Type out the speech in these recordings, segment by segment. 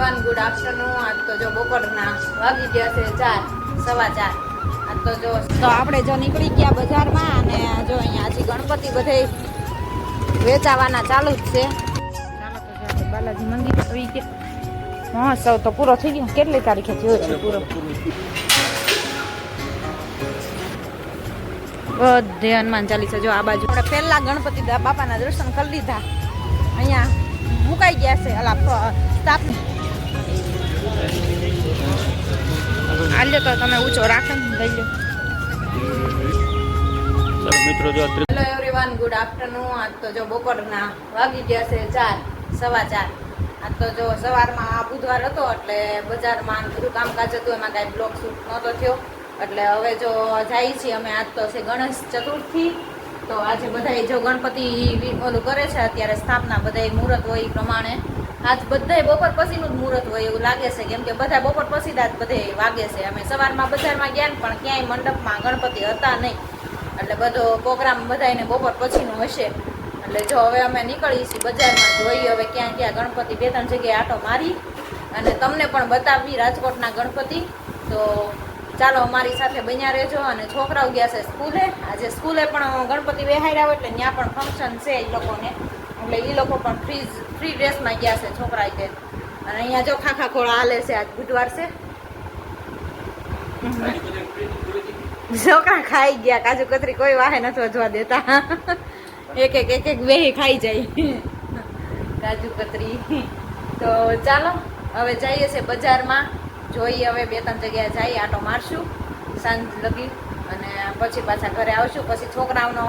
Everyone good afternoon આજ તો જો બપોરના વાગી ગયા છે ચાર, સવા ચાર. આજ તો જો તો આપણે જો નીકળી ગયા બજારમાં અને જો અહીંયા હજી ગણપતિ બધે વેચાવાના ચાલુ જ છે. બાલાજી મંદિર આવી ગયા મહોત્સવ તો પૂરો થઈ ગયો. કેટલી તારીખે થયો છે પૂરો? બધે હનુમાન ચાલીસા જો આ બાજુ. આપણે પહેલા ગણપતિ બાપાના દર્શન કરી લીધા. અહીંયા મુકાઈ ગયા છે અલા સ્ટાફ આલ્યો તો તમે ઊંચો રાખો ને લઈ લો મિત્રો જો હેલો એવરીવન ગુડ આફ્ટરનૂન આજ તો જો બપોરના વાગી ગયા છે ચાર સવા ચાર. આજ તો જો સવારમાં આ બુધવાર હતો એટલે બજારમાં બધું કામકાજ હતું એમાં કાંઈ બ્લોક શૂટ નહોતો થયો. એટલે હવે જો જાય છીએ અમે આજ તો છે ગણેશ ચતુર્થી. તો આજે બધાય જો ગણપતિ ઓલું કરે છે અત્યારે સ્થાપના બધાય મુહૂર્ત હોય એ પ્રમાણે. આજ બધાય બપોર પછીનું જ મુહૂર્ત હોય એવું લાગે છે. કેમ કે બધા બપોર પછી જ બધે વાગે છે. અમે સવારમાં બજારમાં ગયા પણ ક્યાંય મંડપમાં ગણપતિ હતા નહીં. એટલે બધો પ્રોગ્રામ બધાને બપોર પછીનો હશે. એટલે જો હવે અમે નીકળીએ છીએ બજારમાં, જોઈએ હવે ક્યાં ક્યાં ગણપતિ બે ત્રણ જગ્યાએ આટો મારી. અને તમને પણ બતાવી રાજકોટના ગણપતિ. તો ચાલો અમારી સાથે બન્યા રહેજો અને છોકરાઓ ગયા છે સ્કૂલે. આજે સ્કૂલે પણ ગણપતિ બેહાડ્યા હોય એટલે ત્યાં પણ ફંક્શન છે એ લોકોને. એટલે એ લોકો પણ ફ્રી ફ્રી ડ્રેસમાં ગયા છે છોકરા કે અને અહીંયા જો ખાખા ખોળા હાલે છે, આજ બુધવાર છે. છોકરા ખાઈ ગયા, કાજુ કતરી કોઈ વાહે નથી વધવા દેતા. એક એક એક એક વેહી ખાઈ જાય. કાજુ કતરી. તો ચાલો, હવે જઈએ છે બજારમાં. જોઈએ હવે બે ત્રણ જગ્યાએ જઈએ, આટો મારશું, સાંજ લગી. અને પછી પાછા ઘરે આવશું. પછી છોકરાઓનો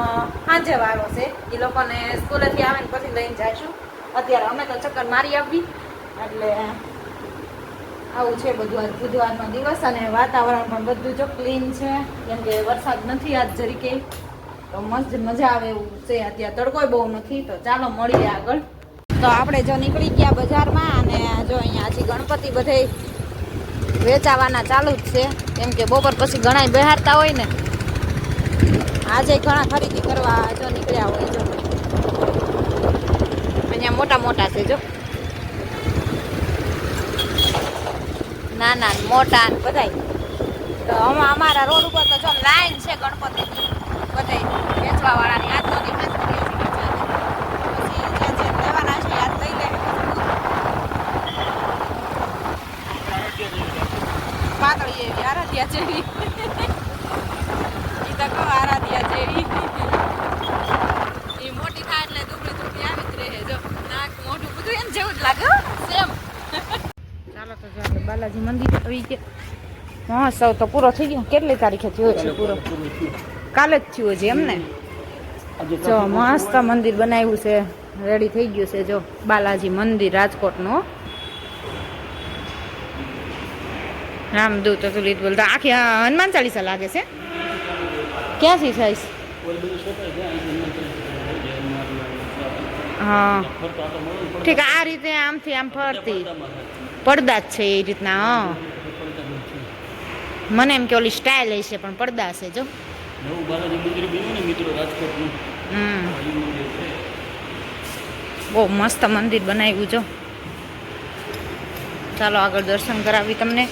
સાંજે વારો છે. એ લોકોને સ્કૂલેથી આવે ને પછી લઈને જઈશું અત્યારે અમે તો ચક્કર મારી આપી એટલે આવું છે બધું આજ બુધવારનો દિવસ અને વાતાવરણ પણ બધું જો ક્લીન છે. કેમ કે વરસાદ નથી આજ જરીકે તો મસ્ત મજા આવે એવું છે. અત્યારે તડકોય બહુ નથી. તો ચાલો મળીએ આગળ. તો આપણે જો નીકળી ગયા બજારમાં અને જો અહીંયા હજી ગણપતિ બધે વેચાવાના ચાલુ જ છે. કેમ કે બપોર પછી ઘણા બહારતા હોય ને. આજે ઘણા ખરીદી કરવા જો નીકળ્યા હોય જો. મોટા મોટા છે, જો. નાના મોટા ને બધાય. તો અમે અમારા રોડ ઉપર તો જો લાઈન છે ગણપતિની બધાય વેચવા વાળાની આજ તો લે. પાતળી એવી આરાધ્યા જેવી. એ તો કહો આરાધ્યા જેવી ઈ મોટી થાય એટલે દુબળી દુબળી આવી જ રહે જો નાક બધું જેવું જ લાગે સેમ. ચાલો તો આપણે બાલાજી મંદિર આવી ગયા મહોત્સવ તો પૂરો થઈ ગયો. કેટલી તારીખે થયો છે પૂરો? કાલે જ થયો છે એમ ને? જો મસ્ત મંદિર બનાવ્યું છે રેડી થઈ ગયું છે, જો બાલાજી મંદિર રાજકોટનું રામદૂત અતુલિત બોલતા, આખી હનુમાન ચાલીસા લાગે છે. ક્યાંથી થઈશ? હા. ઠીક આ રીતે આમથી આમ ફરતી. પડદા જ છે એ રીતના હા. મને એમ કે ઓલી સ્ટાઇલ હશે પણ પડદા છે જો. નવું બાલાજી મંદિર બન્યું ને મિત્રો રાજકોટનું. હમ. એ મંદિર છે. બહુ મસ્ત મંદિર બનાવ્યું જો. ચાલો આગળ દર્શન કરાવી તમને.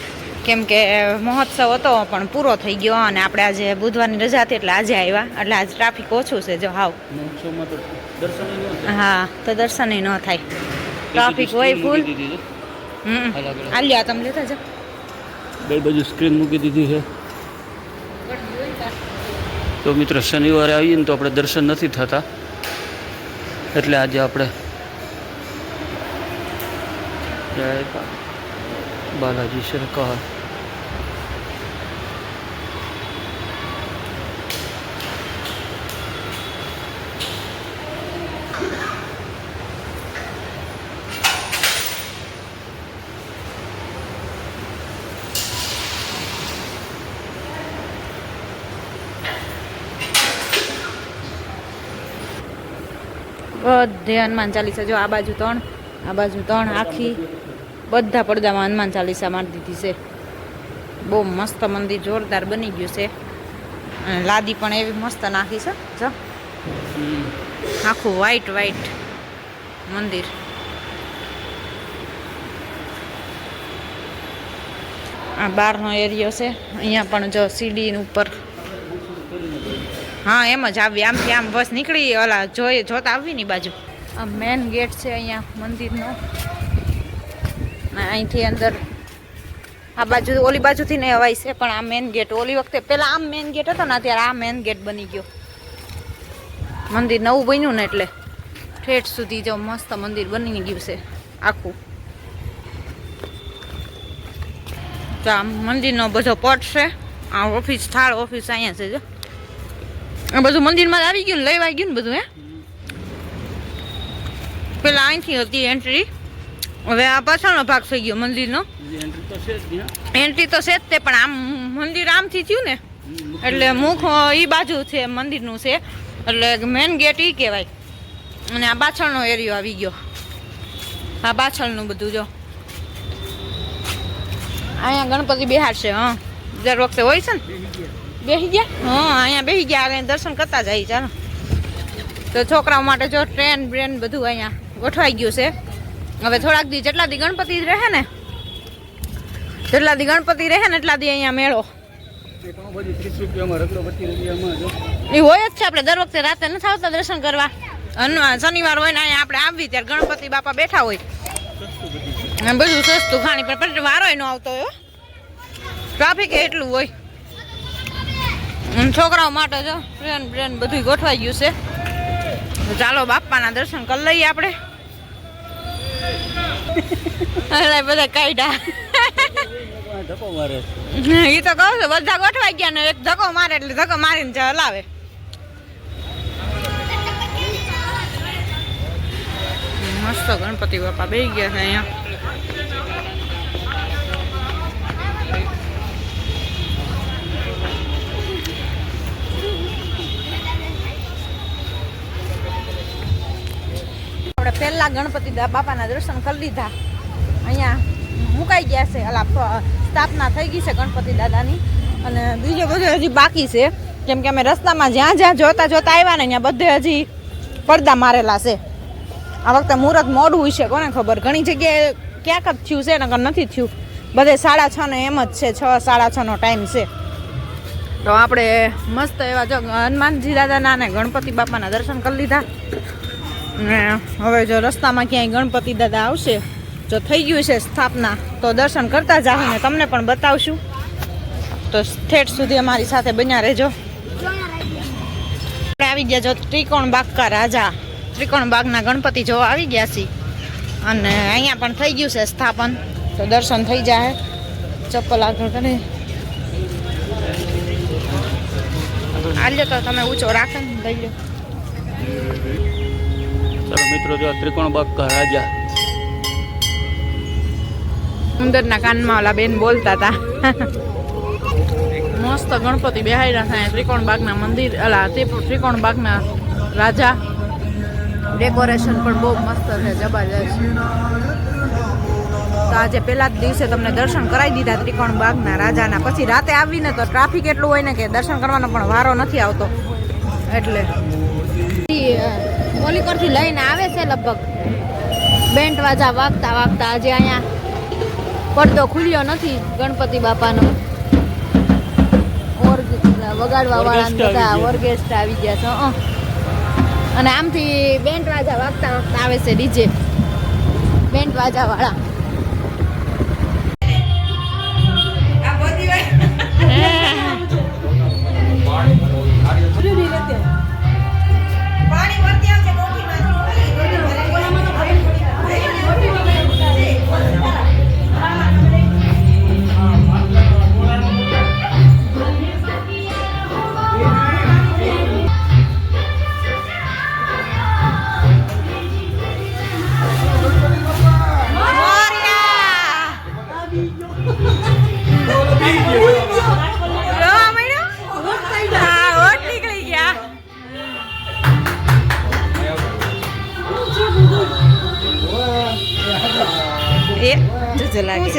કેમ કે મહોત્સવ હતો પણ પૂરો થઈ ગયો અને આપણે આજે બુધવારની રજા હતી એટલે આજે આવ્યા. એટલે આજે ટ્રાફિક ઓછું છે જો હાવ. હા તો દર્શન ન થાય. ટ્રાફિક હોય ફૂલ. આલ્યા તમે લેતા જાઓ. બે બાજુ સ્ક્રીન મૂકી દીધી છે. તો મિત્રો શનિવારે આવીએ ને તો આપણે દર્શન નથી થતા. એટલે આજે આપણે જય બાલાજી સરકાર બધે હનુમાન ચાલીસા જો આ બાજુ ત્રણ આ બાજુ ત્રણ આખી બધા પડદામાં હનુમાન ચાલીસા મારી દીધી છે. બહુ મસ્ત મંદિર જોરદાર બની ગયું છે. અને લાદી પણ એવી મસ્ત નાખી છે. જો. આખું વ્હાઈટ વ્હાઈટ મંદિર. આ બહારનો એરિયો છે. અહીંયા પણ જો સીડી ઉપર. હા એમ જ આવી. આમથી આમ બસ નીકળી ઓલા જોઈએ જોતા આવી ની બાજુ. આ મેન ગેટ છે અહીંયા મંદિરનો. અહીંથી અંદર આ બાજુ, ઓલી બાજુથી નહીં અવાય છે, પણ આ મેન ગેટ ઓલી વખતે પહેલાં આમ મેન ગેટ હતો ને, અત્યારે આ મેન ગેટ બની ગયો. મંદિર નવું બન્યું ને એટલે ઠેઠ સુધી જો મસ્ત મંદિર બની ગયું છે, આખું. તો આ મંદિરનો બધો પટ છે, આ ઓફિસ, થાળ ઓફિસ અહીંયા છે, જો. આ બધું મંદિરમાં આવી ગયું ને, લેવાઈ ગયું ને બધું, હે? પેલા અહીંથી હતી એન્ટ્રી હવે આ પાછળનો ભાગ થઈ ગયો મંદિરનો. એન્ટ્રી તો છે જ તો પણ આમ મંદિર આમથી થયું ને એટલે મુખ એ બાજુ છે મંદિરનું છે. એટલે મેન ગેટ એ કહેવાય. અને આ પાછળનો એરિયો આવી ગયો. આ પાછળનું બધું જો. અહીંયા ગણપતિ બિહાર છે હા. દર વખતે હોય છે ને? બેસી ગયા. હા અહીંયા બેસી ગયા અને દર્શન કરતા જાય ચાલો તો છોકરાઓ માટે જો ટ્રેન બ્રેન બધું અહીંયા ગોઠવાઈ ગયું છે. હવે થોડાક દી જેટલા દી ગણપતિ રહે ને જેટલા દી ગણપતિ રહે ને એટલા દી અહીંયા મેળો. એ હોય જ છે આપણે દર વખતે રાતે નથી આવતા દર્શન કરવા. શનિવાર હોય ને અહીંયા આપણે આવી ત્યારે ગણપતિ બાપા બેઠા હોય. બધું સસ્તું ખાણી પણ વારો ન આવતો હોય ટ્રાફિક એટલું હોય. છોકરાઓ માટે જો ટ્રેન બ્રેન બધું ગોઠવાઈ ગયું છે. ચાલો બાપાના દર્શન કરી લઈએ આપણે. એટલે બધા કાઢ્યા ધક્કો મારે એ તો કહું છું, બધા ગોઠવાઈ ગયા ને, એક ધક્કો મારે એટલે ધક્કો મારીને જ હલાવે. મસ્ત ગણપતિ બાપા બે ગયા છે અહીંયા. આપણે પહેલાં ગણપતિ બાપાના દર્શન કરી લીધા. અહીંયા મુકાઈ ગયા છે. અલા સ્થાપના થઈ ગઈ છે ગણપતિ દાદાની. અને બીજો બધું હજી બાકી છે. કેમ કે અમે રસ્તામાં જ્યાં જ્યાં જોતા જોતા આવ્યા ને ત્યાં બધે હજી પડદા મારેલા છે. આ વખતે મુહૂર્ત મોડું હોય છે કોને ખબર? ઘણી જગ્યાએ ક્યાંક જ થયું છે, નકર નથી થયું. બધે સાડા છ ને એમ જ છે, છ સાડા છનો ટાઈમ છે. તો આપણે મસ્ત એવા જો હનુમાનજી દાદાના અને ગણપતિ બાપાના દર્શન કરી લીધા. ને હવે જો રસ્તામાં ક્યાંય ગણપતિ દાદા આવશે, જો થઈ ગયું છે સ્થાપના, તો દર્શન કરતા જાઓ ને તમને પણ બતાવશું. તો ઠેઠ સુધી અમારી સાથે બન્યા રહેજો. આપણે આવી ગયા જો ત્રિકોણ બાગકા રાજા ત્રિકોણ બાગના ગણપતિ જોવા આવી ગયા છીએ. અને અહીંયા પણ થઈ ગયું છે સ્થાપન. તો દર્શન થઈ જાય. ચપ્પલ આગળ કરી. આજે તો તમે ઊંચો રાખે લઈ લો ચાલો મિત્રો જો ત્રિકોણ બાગ કા રાજા. ઉંદરના કાનમાં ઓલા બેન બોલતા હતા મસ્ત ગણપતિ બેહાયરા છે અહીંયા ત્રિકોણ બાગના મંદિર અલા તે ત્રિકોણ બાગના રાજા. ડેકોરેશન પણ બહુ મસ્ત છે જબરજસ્ત. તો આજે પહેલા જ દિવસે તમને દર્શન કરાવી દીધા ત્રિકોણ બાગના રાજાના. પછી રાતે આવીને તો ટ્રાફિક એટલું હોય ને કે દર્શન કરવાનો પણ વારો નથી આવતો. એટલે. ઓલી પરથી લઈને આવે છે લગભગ બેન્ટ વાજા વાગતા વાગતા આજે અહીંયા પડદો ખુલ્યો નથી ગણપતિ બાપાનો વગાડવા વાળા બધા આવી ગયા. ઓર્કેસ્ટ્રા આવી ગયા છે. અને આમથી બેન્ટ વાજા વાગતા વાગતા આવે છે ડીજે બેન્ટ વાજા વાળા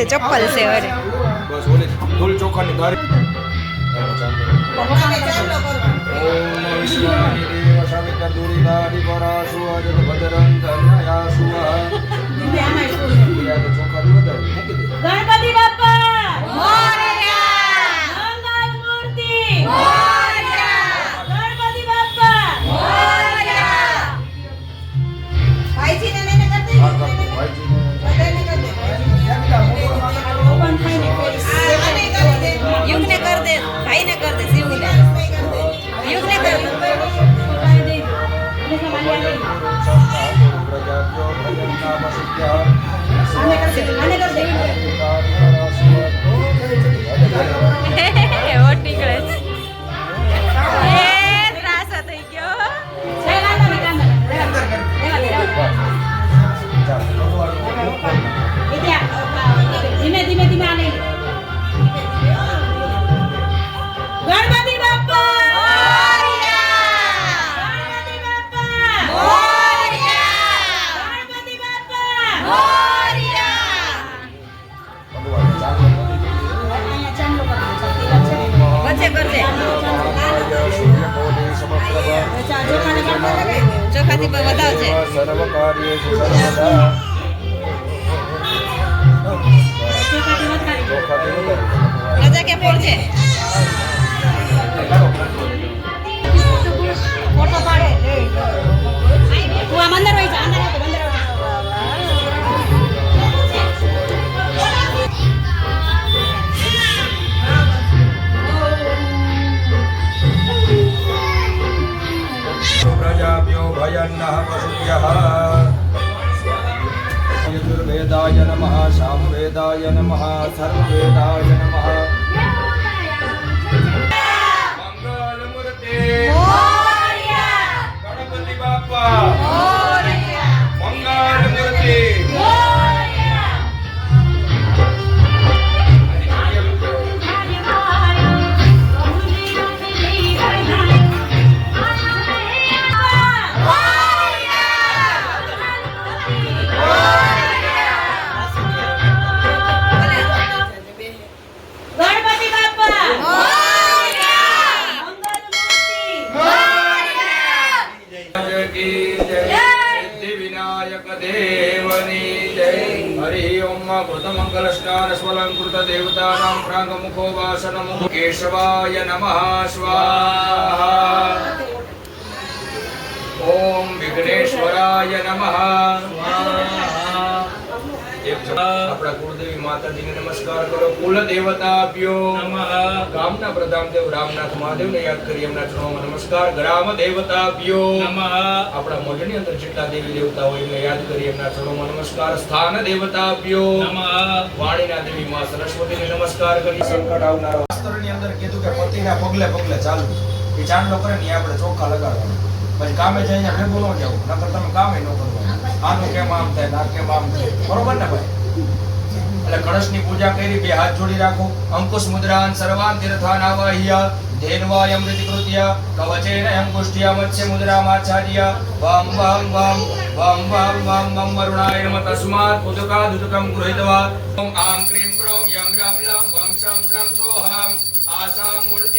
છે ચપ્પલ છે અરે. બસ ઓલી ફૂલ ચોખાની દારી ઓમ શિવાય દેવ સાવિત્ર દુરિદારી પરાસુ અજત ભદ્રં ધન્યાસુ ચોખાથી વધાવજે. ચોખાથી વધારે. રજા કે ફોટો પાડે તું હોય અંદર પ્રજાભ્યો ભયન્નઃ પશુભ્યઃ યજુર્વેદાય નમઃ સામવેદાય નમઃ સર્વવેદાય નમઃ મંગલમૂર્તે ગણપતિ બાપા મંગલમૂર્તે નમઃ સ્વાહા ઓમ વિઘ્નેશ્વરાય નમઃ આપણા કુળદેવી માતાજીને નમસ્કાર કરો. કુલ દેવતાભ્યો. ગામના પ્રધાનદેવ રામનાથ મહાદેવને યાદ કરી એમના ચરણોમાં નમસ્કાર. ગ્રામ દેવતાભ્યો. આપણા મઢની અંદર જેટલા દેવી દેવતા હોય એમને યાદ કરી એમના ચરણોમાં નમસ્કાર. સ્થાન દેવતાભ્યો. વાણીના દેવી માં સરસ્વતીને નમસ્કાર કરી. સંકટ આવનારા શાસ્ત્રની અંદર કીધું કે પતિના પગલે પગલે ચાલુ એ ચાંદલો કરે ને આપણે ચોખ્ખા લગાડવાના પછી કામે જઈને ભેગું ન જવું નકર તમે કામે ન કરવાનું આનું કેમ આમ થાય આ કેમ આમ થાય બરોબર ને ભાઈ એટલે કળશની પૂજા કરી બે હાથ જોડી રાખો અંકુશ મુદ્રાન સર્વાન તીર્થાન આવાહ્ય ધેનવાય અમૃતિ કૃત્ય કવચેન અંકુષ્ટિયા મત્સ્ય મુદ્રા માછાર્ય વમ વમ વમ વમ વમ વમ વમ વરુણાય નમ તસ્માત ઉદકા દુદકમ ગૃહિતવા ઓમ આમ ક્રીમ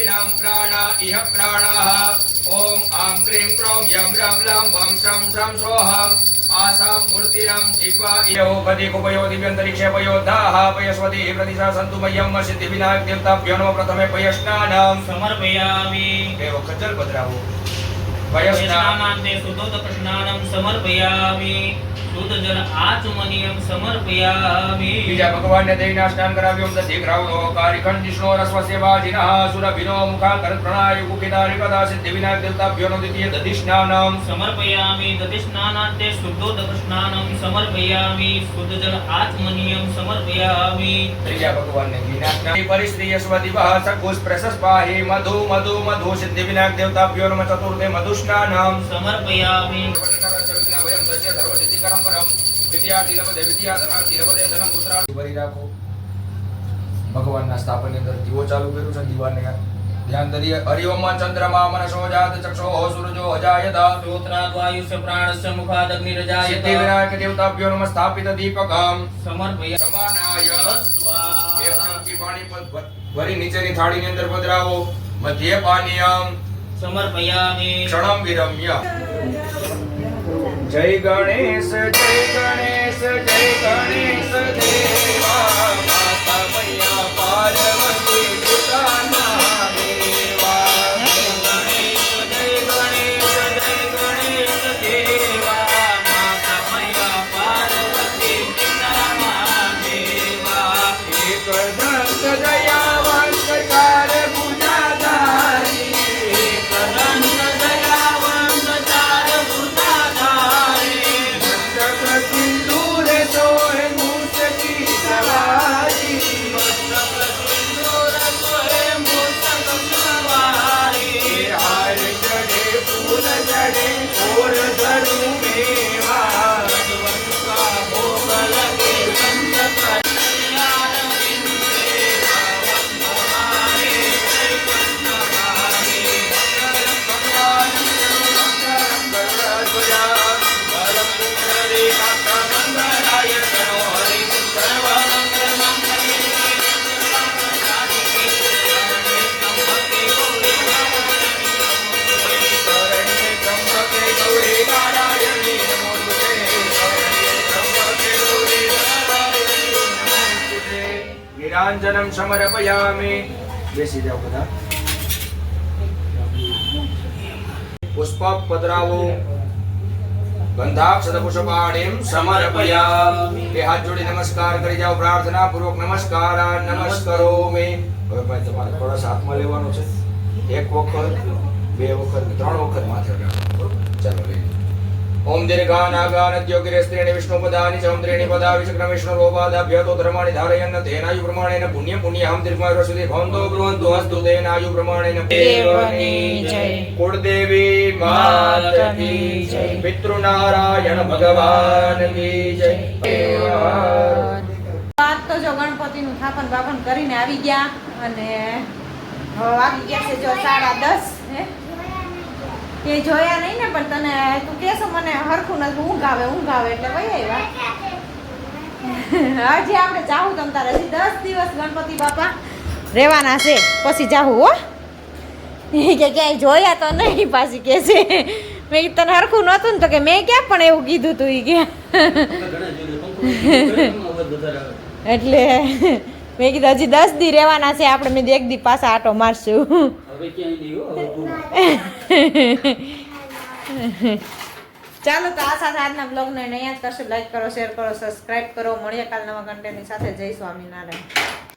આસામ મૂર્તિનામ પ્રાણા ઇહ પ્રાણાઃ ઓમ આમ ક્રીમ ક્રોમ યમ રમ લમ વમ શમ શ્રમ સોહમ આસામ મૂર્તિનામ જીવા ઇયો ગતિ કુપયો દિવ્યંતરિક્ષે પયો દાહ પયસ્વતી પ્રતિશા સંતુ મયમ સિદ્ધિ વિનાયક દેવતાભ્યો નમઃ પ્રથમે પયસ્નાનમ સમર્પયામિ બે જન સુતોતકસ્નાનં સમર્પયામિ બીજા ભગવાનને દહીંના સ્નાન કરાવ્યો દધી ગ્રાવણો કારિખંડ વિષ્ણુ રસ્વ સેવાજિનઃ સુરભિનો મુખા કર પ્રણાય કુપિતા કદા સિદ્ધિ વિના દેવતાભ્યો નો દ્વિતીય દધી સ્નાનમ સમર્પયામિ દધિસ્નાનાંતે શુદ્ધોદકસ્નાનં સમર્પયામિ શુદ્ધજલ આચમનીયં સમર્પયામિ ત્રીજા ભગવાનને ઘીના સ્નાન પરિશ્રીય સ્વદિવઃ સકુસ પ્રશસ પાહી મધુ મધુ મધુ સિદ્ધિ વિના દેવતાભ્યો નમ ચતુર્થે મધુ સ્નાનમ સમર્પયામિ ભગવાનના સ્થાપનની અંદર દીવો ચાલુ કર્યું છે દીવાને ધ્યાન દરીએ હરિઓમ ચંદ્રમા મનસો જાત ચક્ષો સૂરજો અજાયત શ્રોત્રાદ્વાયુષ્ય પ્રાણસ્ય મુખાદગ્નિરજાયત સિદ્ધિ વિનાયક દેવતાભ્યો નમ સ્થાપિત દીપકમ સમર્પય સમાનાય એક સ્વાહા ચમચી પાણી પર ભરી નીચેની થાળીની અંદર પધરાવો મધ્ય પાનીયમ સમર્પયામિ ક્ષણમ વિરમ્ય જય ગણેશ જય ગણેશ જય ગણેશ દેવા નિરાંજનમ સમર્પયામિ બેસી જાઓ બધા. પુષ્પ પધરાવો ગંધાક્ષત પુષ્પાણીમ સમર્પયામિ। બે હાથ જોડી નમસ્કાર કરી જાઓ પ્રાર્થના પૂર્વક નમસ્કાર નમસ્કરોમિ। હવે ભાઈ તમારે થોડા હાથમાં લેવાનો છે. એક વખત બે વખત ત્રણ વખત માથે તો ધર્માણી ધારયન્ન તેનાયુ પ્રમાણેન પુણ્ય પુણ્ય હમ દીર્ઘમાયુ સુધી ભવંતો બ્રુવંતો હસ્તુ તેનાયુ પ્રમાણેન દેવની જય. કુળદેવી માત કી જય પિતૃનારાયણ ભગવાન કી જય આજ તો જો ગણપતિનું સ્થાપન બાપન કરીને આવી ગયા અને વાગી ગયા છે જો સાડા દસ હે? તે જોયા નહીં ને, પણ તને તું કહેશો મને હરખું નથી ઊંઘ આવે ઊંઘ આવે એટલે વહી આવ્યા. હજી આપણે જાવું તમ તારે. હજી દસ દિવસ ગણપતિ બાપા રહેવાના છે. પછી જાવું હો. કે ક્યાંય જોયા તો નહીં, પાછી કે છે. મેં તને હરખું નહોતું ને તો કે મેં ક્યાં પણ એવું કીધું તું એ કે. એટલે મેં કીધું, હજી દસ દી રહેવાના છે. આપણે મેં એક દી પાછા આટો મારશું. ચાલો તો આ સાથે આજના બ્લોગને અહીંયા જ કરશું. લાઈક કરો શેર કરો સબસ્ક્રાઈબ કરો. મળીએ કાલ નવા કન્ટેન્ટની સાથે. જય સ્વામિનારાયણ.